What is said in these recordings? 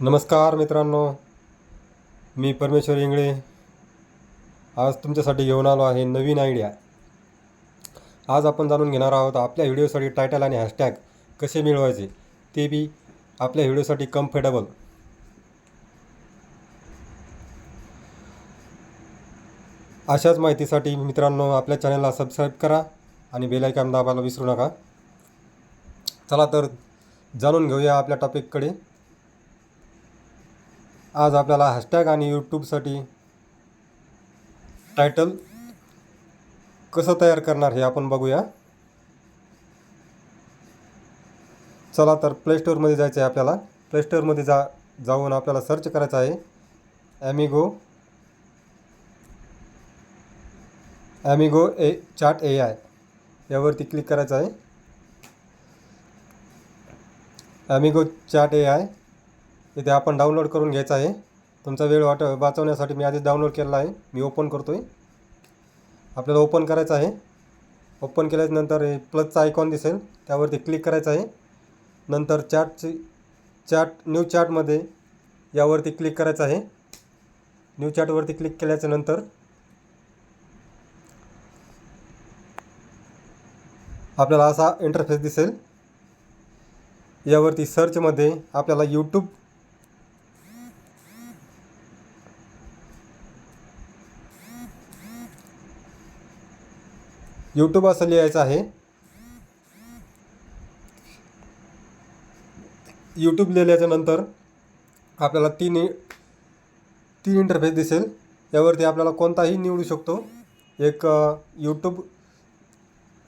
नमस्कार मित्रांनो. मी परमेश्वर इंगळे. आज तुमच्यासाठी घेऊन आलो आहे नवीन आयडिया आज आपण जाणून घेणार आहोत आपल्या व्हिडिओसाठी टायटल आणि हॅशटॅग कसे मिळवायचे ते बी आपल्या व्हिडिओसाठी कम्फर्टेबल अशाच माहितीसाठी मित्रांनो आपल्या चॅनलला सबस्क्राईब करा आणि बेलायकॉन दाबायला विसरू नका. चला तर जाणून घेऊया आपल्या टॉपिककडे आज आपल्याला हॅशटॅग आणि यूट्यूबसाठी टायटल कसं तयार करणार हे आपण बघूया. चला तर प्ले स्टोअरमध्ये जायचं आहे आपल्याला. प्ले स्टोअरमध्ये जा जाऊन आपल्याला सर्च करायचं आहे. Amigo amigo a chat A I यावरती क्लिक करायचं आहे. ॲमिगो चॅट ए आय इथे आपण डाउनलोड करून घ्यायचं आहे. तुमचा वेळ वाट वाचवण्यासाठी मी आधीच डाउनलोड केलेला आहे. मी ओपन करतो आहे आपल्याला ओपन करायचं आहे. ओपन केल्यानंतर हे प्लसचा आयकॉन दिसेल. त्यावरती क्लिक करायचं आहे. नंतर चॅटची चॅट न्यू चॅटमध्ये यावरती क्लिक करायचं आहे. न्यू चॅटवरती क्लिक केल्याच्यानंतर आपल्याला असा इंटरफेस दिसेल. यावरती सर्चमध्ये आपल्याला यूट्यूब यूट्यूब असं लिहायचं आहे. यूट्यूब लिहिल्याच्यानंतर आपल्याला तीन तीन इंटरफेस दिसेल. यावरती आपल्याला कोणताही निवडू शकतो. एक यूट्यूब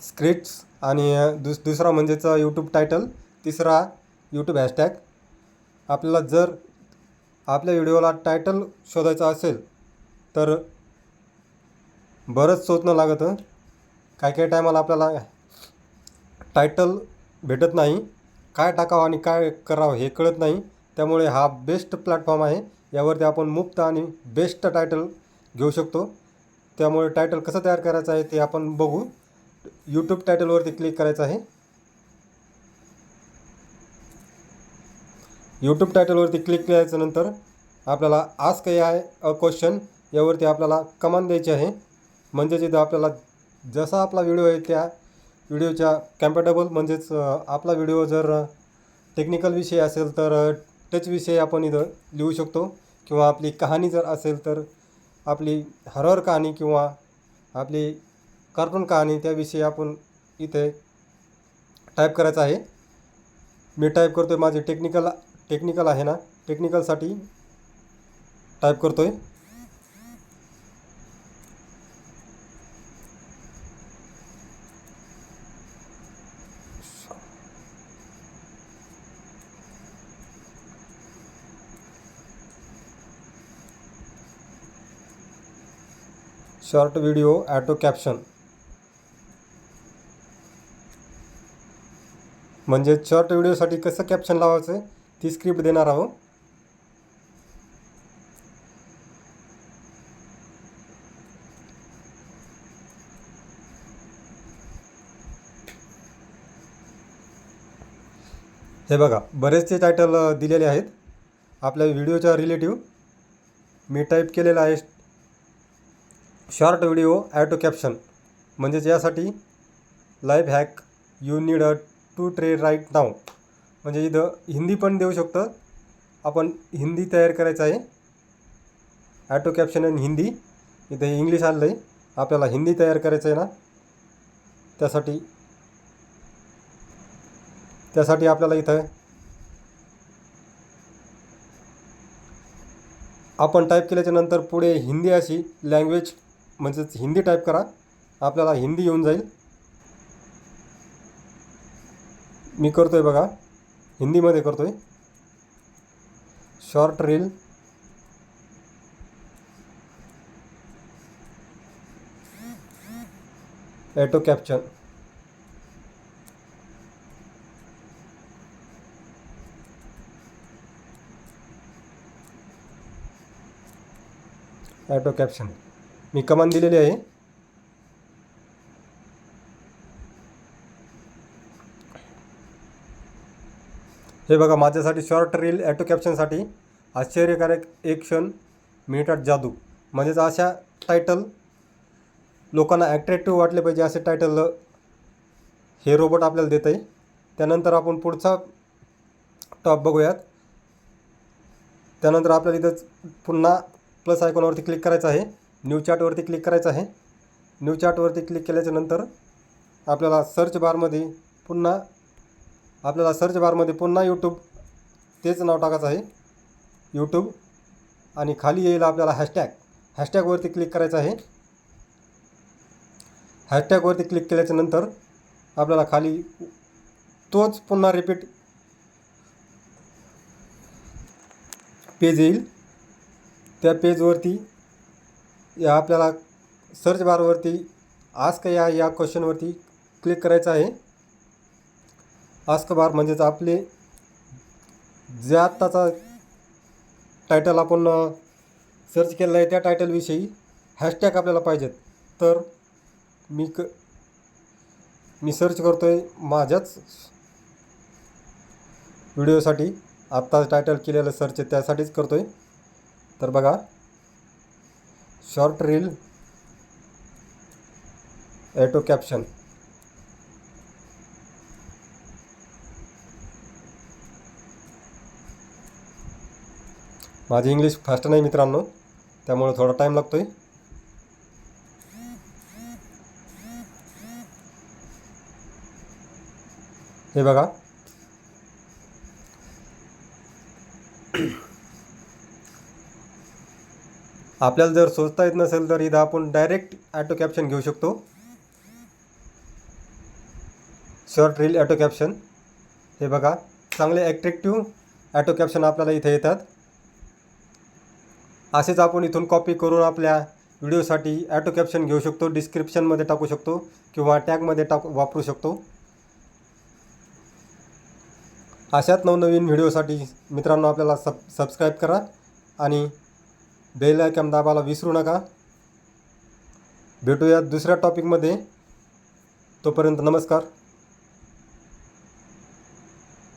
स्क्रिप्ट्स आणि दुस दुसरा म्हणजेच यूट्यूब टायटल तिसरा यूट्यूब हॅशटॅग आपल्याला जर आपल्या व्हिडिओला टायटल शोधायचं असेल तर बरंच शोधणं लागतं. काय काय टायमाला आपल्याला टायटल भेटत नाही काय टाकावं आणि काय करावं हे कळत नाही. त्यामुळे हा बेस्ट प्लॅटफॉर्म आहे. यावरती आपण मुफ्त आणि बेस्ट टायटल घेऊ शकतो. त्यामुळे टायटल कसं तयार करायचं आहे ते आपण बघू. यूट्यूब टायटलवरती क्लिक करायचं आहे. यूट्यूब टायटलवरती क्लिक केल्याच्यानंतर आपल्याला आज काही आहे अ क्वेश्चन यावरती आपल्याला कमान द्यायची आहे. म्हणजे जिथं आपल्याला जसा आपला व्हिडिओ आहे त्या व्हिडिओच्या कॅम्पॅटेबल म्हणजेच आपला व्हिडिओ जर टेक्निकल विषय असेल तर टच विषय आपण इथं लिहू शकतो. किंवा आपली कहाणी जर असेल तर आपली हरर कहाणी किंवा आपली कार्टून कहाणी त्याविषयी आपण इथे टाईप करायचं आहे. मी टाईप करतो आहे माझी टेक्निकल टेक्निकल आहे ना टेक्निकलसाठी टाईप करतो आहे शॉर्ट व्हिडिओ ॲटो कॅप्शन. म्हणजे शॉर्ट व्हिडिओसाठी कसं कॅप्शन लावायचं? ती स्क्रिप्ट देणार आहोत. हे बघा बरेचसे टायटल दिलेले आहेत. आपल्या व्हिडिओच्या रिलेटिव्ह मी टाईप केलेला आहे शॉर्ट व्हिडिओ ॲटो कॅप्शन. म्हणजेच यासाठी live hack you need a to try right now. म्हणजे इथं हिंदी पण देऊ शकतं. आपण हिंदी तयार करायचं आहे. ॲटो कॅप्शन आणि हिंदी. इथं इंग्लिश आलं आहे आपल्याला हिंदी तयार करायचं आहे ना. त्यासाठी त्यासाठी आपल्याला इथं आपण टाईप केल्याच्यानंतर पुढे हिंदी अशी लँग्वेज म्हणजेच हिंदी टाईप करा. आपल्याला हिंदी येऊन जाईल. मी करतो आहे बघा. हिंदीमध्ये करतो आहे short reel auto capture auto caption मी कमान दिलेली आहे. हे बघा माझ्यासाठी शॉर्ट रील ॲटो कॅप्शनसाठी आश्चर्यकारक एक क्षण मिनिटात जादू. म्हणजेच अशा टायटल लोकांना ॲट्रॅक्टिव्ह वाटले पाहिजे असे टायटल हे रोबोट आपल्याला देत आहे त्यानंतर आपण पुढचा टॉप बघूयात. त्यानंतर आपल्याला इथं पुन्हा प्लस आयकॉनवरती क्लिक करायचं आहे. न्यू चार्टवरती क्लिक करायचं आहे. न्यू चार्टवरती क्लिक केल्याच्यानंतर आपल्याला सर्च बारमध्ये पुन्हा आपल्याला सर्च बारमध्ये पुन्हा यूट्यूब तेच नाव टाकायचं आहे. यूट्यूब आणि खाली येईल आपल्याला हॅशटॅग हॅशटॅगवरती क्लिक करायचं आहे. हॅशटॅगवरती क्लिक केल्याच्यानंतर आपल्याला खाली तोच पुन्हा रिपीट पेज येईल. त्या पेजवरती या आपल्याला सर्च बारवरती आस्क या या क्वेश्चनवरती क्लिक करायचं आहे. आस्क बार म्हणजेच आपले जे आत्ताचा टायटल आपण सर्च केलेला आहे त्या टायटलविषयी हॅशटॅग आपल्याला पाहिजेत. तर मी क मी सर्च करतो आहे माझ्याच व्हिडिओसाठी आत्ताच टायटल केलेलं सर्च आहे त्यासाठीच करतो आहे तर बघा शॉर्ट रील ॲटो कॅप्शन. माझी इंग्लिश फास्ट नाही मित्रांनो त्यामुळे थोडा टाईम लागतो आहे हे बघा. आपल्याला जर सोचता येत नसेल तर इथं आपण डायरेक्ट ॲटो कॅप्शन घेऊ शकतो. शॉर्ट रील ॲटो कॅप्शन हे बघा चांगले ॲट्रॅक्टिव्ह ॲटो कॅप्शन आपल्याला इथे येतात. असेच आपण इथून कॉपी करून आपल्या व्हिडिओसाठी ॲटो कॅप्शन घेऊ शकतो. डिस्क्रिप्शनमध्ये टाकू शकतो किंवा टॅगमध्ये टाकू वापरू शकतो. अशाच नवनवीन व्हिडिओसाठी मित्रांनो आपल्याला सब सबस्क्राईब करा आणि बेल आयकॉन दाबायला विसरू नका. भेटूया दुसऱ्या टॉपिकमध्ये तोपर्यंत नमस्कार.